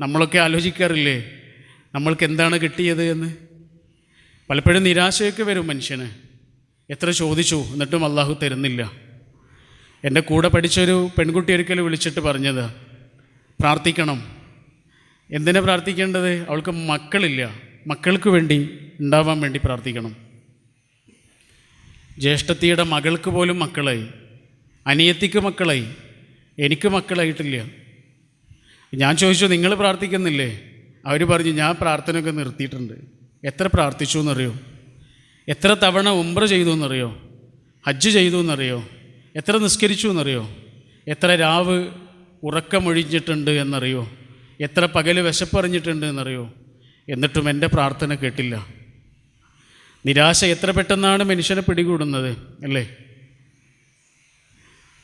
നമ്മളൊക്കെ ആലോചിക്കാറില്ലേ? നമ്മൾക്ക് എന്താണ് കിട്ടിയത് എന്ന്? പലപ്പോഴും നിരാശയൊക്കെ വരും മനുഷ്യന്. എത്ര ചോദിച്ചു എന്നിട്ടും അള്ളാഹു തരുന്നില്ല. എന്റെ കൂടെ പഠിച്ചൊരു പെൺകുട്ടി ഒരിക്കലും വിളിച്ചിട്ട് പറഞ്ഞത് പ്രാർത്ഥിക്കണം. എന്തിനാ പ്രാർത്ഥിക്കേണ്ടത്? അവൾക്ക് മക്കളില്ല. മക്കൾക്ക് വേണ്ടി ഉണ്ടാവാൻ വേണ്ടി പ്രാർത്ഥിക്കണം. ജ്യേഷ്ഠത്തിയുടെ മകൾക്ക് പോലും മക്കളായി. അനിയത്തിക്ക് മക്കളായി. എനിക്ക് മക്കളായിട്ടില്ല. ഞാൻ ചോദിച്ചു നിങ്ങൾ പ്രാർത്ഥിക്കുന്നില്ലേ? അവർ പറഞ്ഞു ഞാൻ പ്രാർത്ഥനയൊക്കെ നിർത്തിയിട്ടുണ്ട്. എത്ര പ്രാർത്ഥിച്ചു എന്നറിയോ? എത്ര തവണ ഉംറ ചെയ്തു എന്നറിയോ? ഹജ്ജ് ചെയ്തു എന്നറിയോ? എത്ര നിസ്കരിച്ചു എന്നറിയോ? എത്ര രാവ് ഉറക്കമൊഴിഞ്ഞിട്ടുണ്ട് എന്നറിയോ? എത്ര പകൽ വിശപ്പറിഞ്ഞിട്ടുണ്ട് എന്നറിയോ? എന്നിട്ടും എന്റെ പ്രാർത്ഥന കേട്ടില്ല. നിരാശ എത്ര പെട്ടെന്നാണ് മനുഷ്യനെ പിടികൂടുന്നത് അല്ലേ?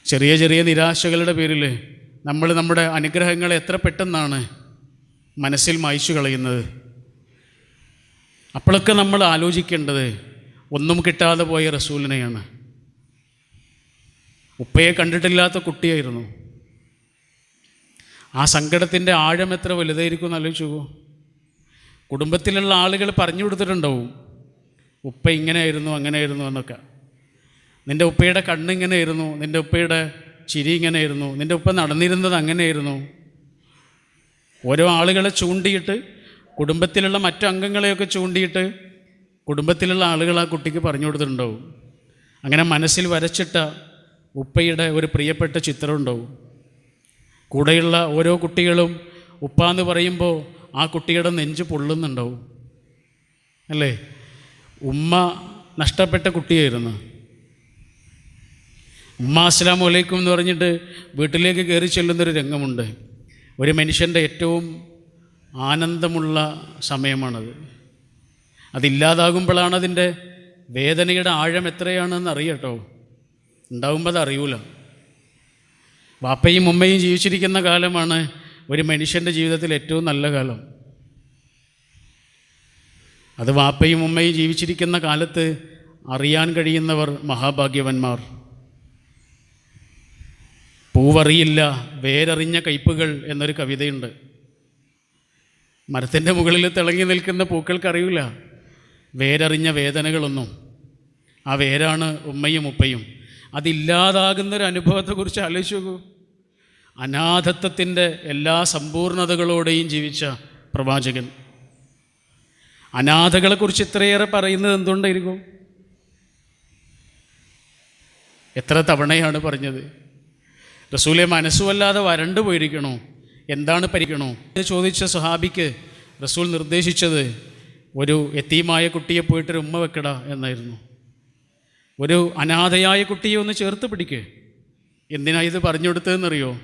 ചെറിയ ചെറിയ നിരാശകളുടെ പേരിൽ നമ്മൾ നമ്മുടെ അനുഗ്രഹങ്ങളെ എത്ര പെട്ടെന്നാണ് മനസ്സിൽ മായ്ച്ചു കളയുന്നത്? അപ്പോഴൊക്കെ നമ്മൾ ആലോചിക്കേണ്ടത് ഒന്നും കിട്ടാതെ പോയ റസൂലിനെയാണ്. ഉപ്പയെ കണ്ടിട്ടില്ലാത്ത കുട്ടിയായിരുന്നു. ആ സങ്കടത്തിന്റെ ആഴം എത്ര വലുതായിരിക്കും എന്ന് ആലോചിച്ചു. കുടുംബത്തിലുള്ള ആളുകൾ പറഞ്ഞു കൊടുത്തിട്ടുണ്ടാവും ഉപ്പ ഇങ്ങനെയായിരുന്നു അങ്ങനെയായിരുന്നു എന്നൊക്കെ. നിന്റെ ഉപ്പയുടെ കണ്ണിങ്ങനെയായിരുന്നു നിന്റെ ഉപ്പയുടെ ചിരി ഇങ്ങനെയായിരുന്നു. നിന്റെ ഉപ്പ നടന്നിരുന്നത് അങ്ങനെയായിരുന്നു. ഓരോ ആളുകളെ ചൂണ്ടിയിട്ട് കുടുംബത്തിലുള്ള മറ്റു അംഗങ്ങളെയൊക്കെ ചൂണ്ടിയിട്ട് കുടുംബത്തിലുള്ള ആളുകൾ ആ കുട്ടിക്ക് പറഞ്ഞു കൊടുത്തിട്ടുണ്ടാവും. അങ്ങനെ മനസ്സിൽ വരച്ചിട്ട ഉപ്പയുടെ ഒരു പ്രിയപ്പെട്ട ചിത്രം ഉണ്ടാവും. കൂടെയുള്ള ഓരോ കുട്ടികളും ഉപ്പ എന്ന് പറയുമ്പോൾ ആ കുട്ടിയുടെ നെഞ്ച് പൊള്ളുന്നുണ്ടാവും. അല്ലേ? ഉമ്മ നഷ്ടപ്പെട്ട കുട്ടിയായിരുന്നു. ഉമ്മ അസ്സലാമു അലൈക്കും എന്ന് പറഞ്ഞിട്ട് വീട്ടിലേക്ക് കയറി ചെല്ലുന്നൊരു രംഗമുണ്ട്. ഒരു മനുഷ്യന്റെ ഏറ്റവും ആനന്ദമുള്ള സമയമാണത്. അതില്ലാതാകുമ്പോഴാണ് അതിന്റെ വേദനയുടെ ആഴം എത്രയാണെന്ന് അറിയട്ടോ? ഉണ്ടാകുമ്പോൾ അത് അറിയൂല. വാപ്പയും ഉമ്മയും ജീവിച്ചിരിക്കുന്ന കാലമാണ് ഒരു മനുഷ്യന്റെ ജീവിതത്തിൽ ഏറ്റവും നല്ല കാലം. അത് വാപ്പയും ഉമ്മയും ജീവിച്ചിരിക്കുന്ന കാലത്ത് അറിയാൻ കഴിയുന്നവർ മഹാഭാഗ്യവന്മാർ. പൂവറിയില്ല വേരറിഞ്ഞ കയ്പുകൾ എന്നൊരു കവിതയുണ്ട്. മരത്തിന്റെ മുകളിൽ തിളങ്ങി നിൽക്കുന്ന പൂക്കൾക്കറിയില്ല വേരറിഞ്ഞ വേദനകളൊന്നും. ആ വേരാണ് ഉമ്മയും ഉപ്പയും. അതില്ലാതാകുന്നൊരു അനുഭവത്തെക്കുറിച്ച് ആലോചിച്ച് നോക്കൂ അനാഥത്വത്തിന്റെ എല്ലാ സമ്പൂർണതകളോടെയും ജീവിച്ച പ്രവാചകൻ. അനാഥകളെക്കുറിച്ച് ഇത്രയേറെ പറയുന്നത് എന്തുകൊണ്ടായിരിക്കും? എത്ര തവണയാണ് പറഞ്ഞത്? റസൂലെ മനസ്സുവല്ലാതെ വരണ്ടു പോയിരിക്കണോ. എന്താണ് പരിക്കണോ എന്ന് ചോദിച്ച സുഹാബിക്ക് റസൂൽ നിർദ്ദേശിച്ചത് ഒരു എത്തീമായ കുട്ടിയെ പോയിട്ടൊരു ഉമ്മ വെക്കട എന്നായിരുന്നു. ഒരു അനാഥയായ കുട്ടിയെ ഒന്ന് ചേർത്ത് പിടിക്കുക എന്തിനാ ഇത് പറഞ്ഞു കൊടുത്തതെന്നറിയോ?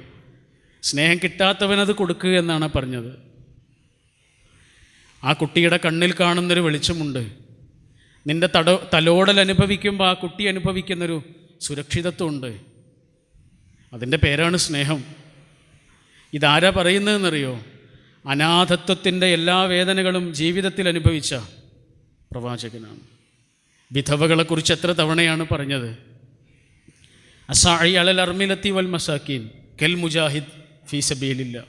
സ്നേഹം കിട്ടാത്തവനത് കൊടുക്കുക എന്നാണ് പറഞ്ഞത്. ആ കുട്ടിയുടെ കണ്ണിൽ കാണുന്നൊരു വെളിച്ചമുണ്ട്. നിന്റെ തട തലോടൽ അനുഭവിക്കുമ്പോൾ ആ കുട്ടി അനുഭവിക്കുന്നൊരു സുരക്ഷിതത്വമുണ്ട്. അതിന്റെ പേരാണ് സ്നേഹം. ഇതാരാ പറയുന്നതെന്നറിയോ? അനാഥത്വത്തിന്റെ എല്ലാ വേദനകളും ജീവിതത്തിൽ അനുഭവിച്ച പ്രവാചകനാണ്. വിധവകളെക്കുറിച്ച് എത്ര തവണയാണ് പറഞ്ഞത്? അസായി അലൽ അർമിലത്തി വൽ മസാക്കീൻ കെൽ മുജാഹിദ് ഫീസബിയിലില്ല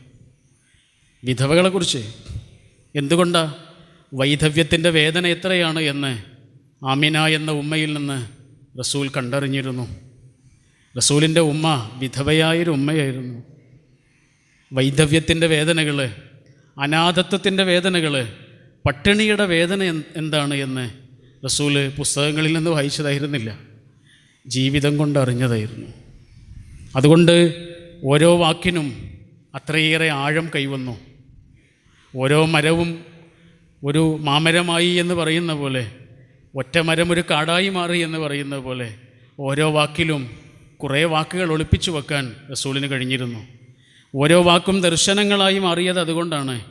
വിധവകളെക്കുറിച്ച് എന്തുകൊണ്ടാ? വൈധവ്യത്തിന്റെ വേദന എത്രയാണ് എന്ന് ആമിന എന്ന ഉമ്മയിൽ നിന്ന് റസൂൽ കണ്ടറിഞ്ഞിരുന്നു. റസൂലിന്റെ ഉമ്മ വിധവയായൊരു ഉമ്മയായിരുന്നു. വൈധവ്യത്തിന്റെ വേദനകൾ അനാഥത്വത്തിന്റെ വേദനകൾ പട്ടിണിയുടെ വേദന എന്താണ് എന്ന് റസൂൽ പുസ്തകങ്ങളിൽ നിന്ന് വായിച്ചതായിരുന്നില്ല. ജീവിതം കൊണ്ട് അറിഞ്ഞതായിരുന്നു. അതുകൊണ്ട് ഓരോ വാക്കിനും അത്രയേറെ ആഴം കൈവന്നു. ഓരോ മരവും ഒരു മാമരമായി എന്ന് പറയുന്ന പോലെ ഒറ്റ മരം ഒരു കാടായി മാറി എന്ന് പറയുന്ന പോലെ ഓരോ വാക്കിലും കുറേ വാക്കുകൾ ഒളിപ്പിച്ചു വെക്കാൻ റസൂലിന് കഴിഞ്ഞിരുന്നു. ഓരോ വാക്കും ദർശനങ്ങളായി മാറിയത് അതുകൊണ്ടാണ്.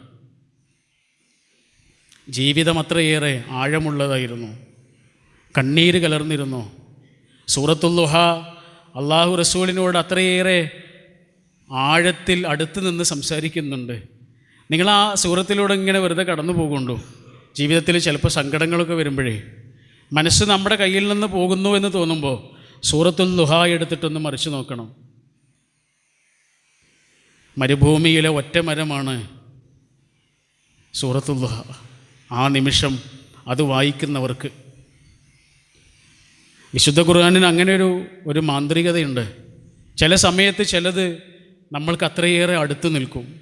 ജീവിതം അത്രയേറെ ആഴമുള്ളതായിരുന്നു. കണ്ണീര് കലർന്നിരുന്നു. സൂറത്തുല്ലുഹ അള്ളാഹു റസൂലിനോട് അത്രയേറെ ആഴത്തിൽ അടുത്ത് നിന്ന് സംസാരിക്കുന്നുണ്ട്. നിങ്ങൾ ആ സൂറത്തിലൂടെ ഇങ്ങനെ വെറുതെ കടന്നു പോകുന്നുണ്ടോ? ജീവിതത്തിൽ ചിലപ്പോൾ സങ്കടങ്ങളൊക്കെ വരുമ്പോഴേ. മനസ്സ് നമ്മുടെ കയ്യിൽ നിന്ന് പോകുന്നു എന്ന് തോന്നുമ്പോൾ സൂറത്തുൽ ദുഹ എടുത്തിട്ടൊന്ന് മറിച്ച് നോക്കണം. മരുഭൂമിയിലെ ഒറ്റ മരമാണ് സൂറത്തുൽ ദുഹ. ആ നിമിഷം അത് വായിക്കുന്നവർക്ക്. വിശുദ്ധ ഖുർആാനിന് അങ്ങനെ ഒരു ഒരു മാന്ത്രികതയുണ്ട്. ചില സമയത്ത് ചിലത് നമ്മൾക്ക് അത്രയേറെ അടുത്ത് നിൽക്കും.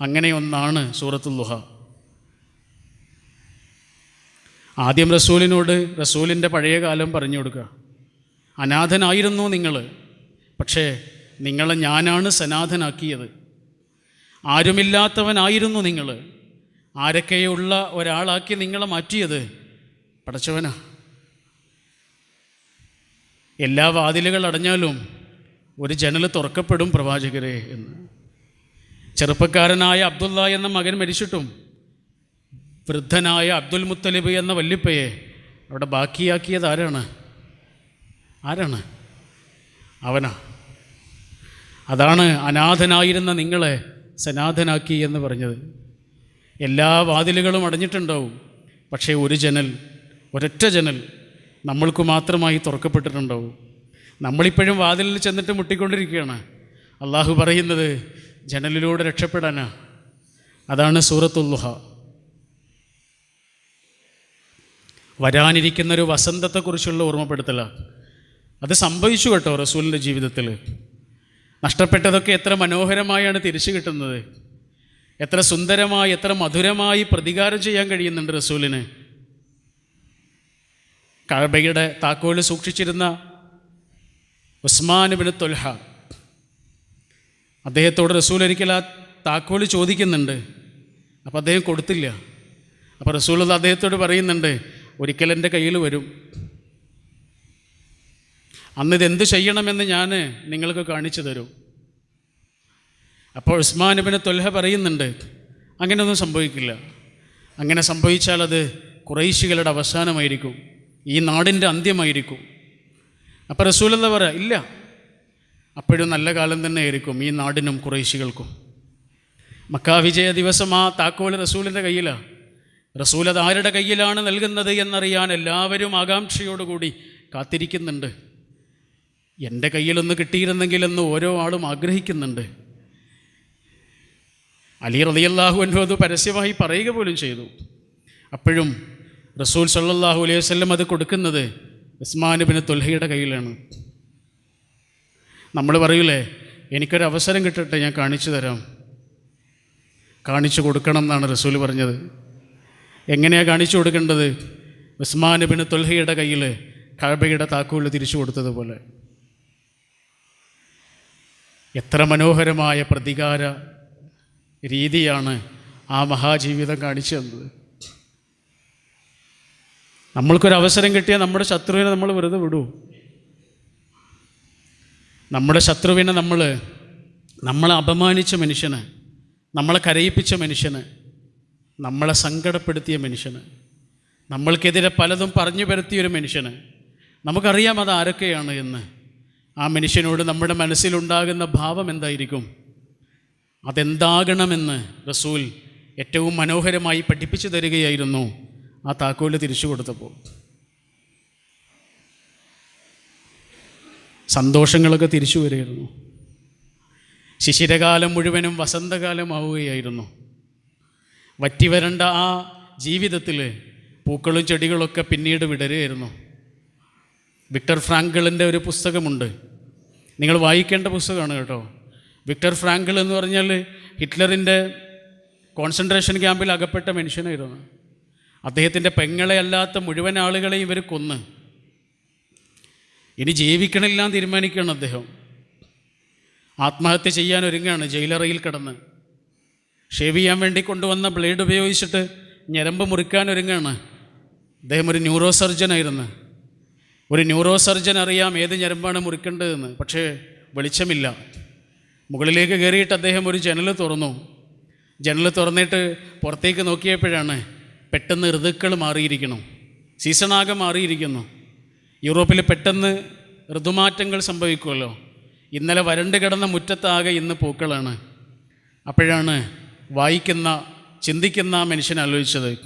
അങ്ങനെ ഒന്നാണ് ദുഹ. ആദ്യം റസൂലിനോട് റസൂലിന്റെ പഴയ കാലം പറഞ്ഞു കൊടുക്കുക. അനാഥനായിരുന്നു നിങ്ങൾ. പക്ഷേ നിങ്ങളെ ഞാനാണ് സനാഥനാക്കിയത് ആരുമില്ലാത്തവനായിരുന്നു നിങ്ങൾ. ആരൊക്കെയുള്ള ഒരാളാക്കി നിങ്ങളെ മാറ്റിയത്? പടച്ചവനാ. എല്ലാ വാതിലുകൾ അടഞ്ഞാലും ഒരു ജനൽ തുറക്കപ്പെടും പ്രവാചകരെ എന്ന്. ചെറുപ്പക്കാരനായ അബ്ദുള്ള എന്ന മകൻ മരിച്ചിട്ടും വൃദ്ധനായ അബ്ദുൽ മുത്തലിബ് എന്ന വല്ലിപ്പയെ അവിടെ ബാക്കിയാക്കിയത് ആരാണ്? ആരാണ്? അവനാ. അതാണ് അനാഥനായിരുന്ന നിങ്ങളെ സനാഥനാക്കി എന്ന് പറഞ്ഞത്. എല്ലാ വാതിലുകളും അടഞ്ഞിട്ടുണ്ടാവും. പക്ഷേ ഒരു ജനൽ ഒരൊറ്റ ജനൽ നമ്മൾക്ക് മാത്രമായി തുറക്കപ്പെട്ടിട്ടുണ്ടാവും. നമ്മളിപ്പോഴും വാതിലിൽ ചെന്നിട്ട് മുട്ടിക്കൊണ്ടിരിക്കുകയാണ്. അള്ളാഹു പറയുന്നത് ജനലിലൂടെ രക്ഷപ്പെടാനാ. അതാണ് സൂറത്തുല്ലുഹ വരാനിരിക്കുന്നൊരു വസന്തത്തെക്കുറിച്ചുള്ള ഓർമ്മപ്പെടുത്തലാണ് അത് സംഭവിച്ചു കേട്ടോ റസൂലിന്റെ ജീവിതത്തിൽ. നഷ്ടപ്പെട്ടതൊക്കെ എത്ര മനോഹരമായാണ് തിരിച്ചു കിട്ടുന്നത്. എത്ര സുന്ദരമായി എത്ര മധുരമായി പ്രതികാരം ചെയ്യാൻ കഴിയുന്നുണ്ട് റസൂലിന്. കഴബയുടെ താക്കോൽ സൂക്ഷിച്ചിരുന്ന ഉസ്മാൻ ബിൻ തൊൽഹ. അദ്ദേഹത്തോട് റസൂൽ ഒരിക്കൽ ആ താക്കോൽ ചോദിക്കുന്നുണ്ട്. അപ്പോൾ അദ്ദേഹം കൊടുത്തില്ല. അപ്പോൾ റസൂൽ അദ്ദേഹത്തോട് പറയുന്നുണ്ട് ഒരിക്കൽ എന്റെ കയ്യിൽ വരും. അന്ന് ഇതെന്ത് ചെയ്യണമെന്ന് ഞാൻ നിങ്ങൾക്ക് കാണിച്ചു തരും. അപ്പോൾ ഉസ്മാൻ ബിന് തൊൽഹ പറയുന്നുണ്ട് അങ്ങനെയൊന്നും സംഭവിക്കില്ല. അങ്ങനെ സംഭവിച്ചാൽ അത് കുറേശികളുടെ അവസാനമായിരിക്കും. ഈ നാടിന്റെ അന്ത്യമായിരിക്കും. അപ്പോൾ എന്താ പറയുക ഇല്ല. അപ്പോഴും നല്ല കാലം തന്നെ ആയിരിക്കും ഈ നാടിനും കുറേശികൾക്കും. മക്കാ വിജയ ദിവസം ആ താക്കോൽ റസൂലിന്റെ കയ്യിലാണ് റസൂൽ അത് ആരുടെ കയ്യിലാണ് നൽകുന്നത് എന്നറിയാൻ എല്ലാവരും ആകാംക്ഷയോടുകൂടി കാത്തിരിക്കുന്നുണ്ട്. എന്റെ കയ്യിലൊന്ന് കിട്ടിയിരുന്നെങ്കിലെന്ന് ഓരോ ആളും ആഗ്രഹിക്കുന്നുണ്ട്. അലി റളിയല്ലാഹു അൻഹു അത് പരസ്യമായി പറയുക പോലും ചെയ്തു. അപ്പോഴും റസൂൽ സല്ലാഹു അലൈഹി വസ്ലം അത് കൊടുക്കുന്നത് ഉസ്മാൻ ബിൻ തുൽഹയുടെ കയ്യിലാണ്. നമ്മൾ പറയൂലേ എനിക്കൊരു അവസരം കിട്ടട്ടെ ഞാൻ കാണിച്ചു തരാം. കാണിച്ചു കൊടുക്കണം എന്നാണ് റസൂൽ പറഞ്ഞത്. എങ്ങനെയാണ് കാണിച്ചു കൊടുക്കേണ്ടത്? ഉസ്മാൻ ബിൻ തുൽഹയുടെ കയ്യിൽ കഴബയുടെ താക്കോൽ തിരിച്ചു കൊടുത്തതുപോലെ. എത്ര മനോഹരമായ പ്രതികാര രീതിയാണ് ആ മഹാജീവിതം കാണിച്ചു തന്നത്. നമ്മൾക്കൊരു അവസരം കിട്ടിയാൽ നമ്മുടെ ശത്രുവിനെ നമ്മൾ വെറുതെ വിടൂ. നമ്മുടെ ശത്രുവിനെ നമ്മൾ നമ്മളെ അപമാനിച്ച മനുഷ്യന് നമ്മളെ കരയിപ്പിച്ച മനുഷ്യന് നമ്മളെ സങ്കടപ്പെടുത്തിയ മനുഷ്യന് നമ്മൾക്കെതിരെ പലതും പറഞ്ഞു പരത്തിയൊരു മനുഷ്യന് നമുക്കറിയാം അത് ആരൊക്കെയാണ് എന്ന്. ആ മനുഷ്യനോട് നമ്മുടെ മനസ്സിലുണ്ടാകുന്ന ഭാവം എന്തായിരിക്കും? അതെന്താകണമെന്ന് റസൂൽ ഏറ്റവും മനോഹരമായി പഠിപ്പിച്ചു തരികയായിരുന്നു. ആ താക്കോൽ തിരിച്ചു കൊടുത്തപ്പോൾ. സന്തോഷങ്ങളൊക്കെ തിരിച്ചു വരികയായിരുന്നു. ശിശിരകാലം മുഴുവനും വസന്തകാലമാവുകയായിരുന്നു. വറ്റിവരണ്ട ആ ജീവിതത്തിൽ പൂക്കളും ചെടികളൊക്കെ പിന്നീട് വിടരുകയായിരുന്നു. വിക്ടർ ഫ്രാങ്കിളിന്റെ ഒരു പുസ്തകമുണ്ട്. നിങ്ങൾ വായിക്കേണ്ട പുസ്തകമാണ് കേട്ടോ. വിക്ടർ ഫ്രാങ്കിൾ എന്ന് പറഞ്ഞാൽ ഹിറ്റ്ലറിന്റെ കോൺസെൻട്രേഷൻ ക്യാമ്പിൽ അകപ്പെട്ട മനുഷ്യനായിരുന്നു. അദ്ദേഹത്തിന്റെ പെങ്ങളെ അല്ലാത്ത മുഴുവൻ ആളുകളെയും ഇവർ കൊന്ന്. ഇനി ജീവിക്കണില്ല എന്ന് തീരുമാനിക്കുകയാണ് അദ്ദേഹം. ആത്മഹത്യ ചെയ്യാൻ ഒരുങ്ങുകയാണ് ജയിലറയിൽ കിടന്ന്. ഷേവ് ചെയ്യാൻ വേണ്ടി കൊണ്ടുവന്ന ബ്ലേഡ് ഉപയോഗിച്ചിട്ട് ഞരമ്പ് മുറിക്കാൻ ഒരുങ്ങുകയാണ്. അദ്ദേഹം ഒരു ന്യൂറോ സർജനായിരുന്നു ഒരു ന്യൂറോ സർജൻ അറിയാം ഏത് ഞരമ്പാണ് മുറിക്കേണ്ടതെന്ന്. പക്ഷേ വെളിച്ചമില്ല. മുകളിലേക്ക് കയറിയിട്ട് അദ്ദേഹം ഒരു ജനൽ തുറന്നു. ജനൽ തുറന്നിട്ട് പുറത്തേക്ക് നോക്കിയപ്പോഴാണ് പെട്ടെന്ന് ഋതുക്കൾ മാറിയിരിക്കുന്നു. സീസണാകെ മാറിയിരിക്കുന്നു. യൂറോപ്പിൽ പെട്ടെന്ന് ഋതുമാറ്റങ്ങൾ സംഭവിക്കുമല്ലോ. ഇന്നലെ വരണ്ട് കിടന്ന മുറ്റത്താകെ ഇന്ന് പൂക്കളാണ്. അപ്പോഴാണ് വായിക്കുന്ന ചിന്തിക്കുന്ന മനുഷ്യൻ ആലോചിച്ചത്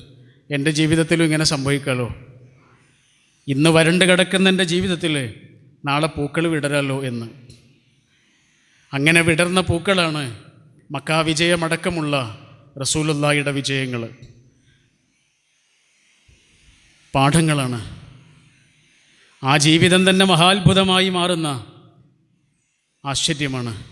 എന്റെ ജീവിതത്തിലും ഇങ്ങനെ സംഭവിക്കാമല്ലോ. ഇന്ന് വരണ്ട് കിടക്കുന്ന എന്റെ ജീവിതത്തിൽ നാളെ പൂക്കൾ വിടരല്ലോ എന്ന്. അങ്ങനെ വിടർന്ന പൂക്കളാണ് മക്കാവിജയമടക്കമുള്ള റസൂലുല്ലായുടെ വിജയങ്ങൾ. പാഠങ്ങളാണ്. ആ ജീവിതം തന്നെ മഹാത്ഭുതമായി മാറുന്ന ആശ്ചര്യമാണ്.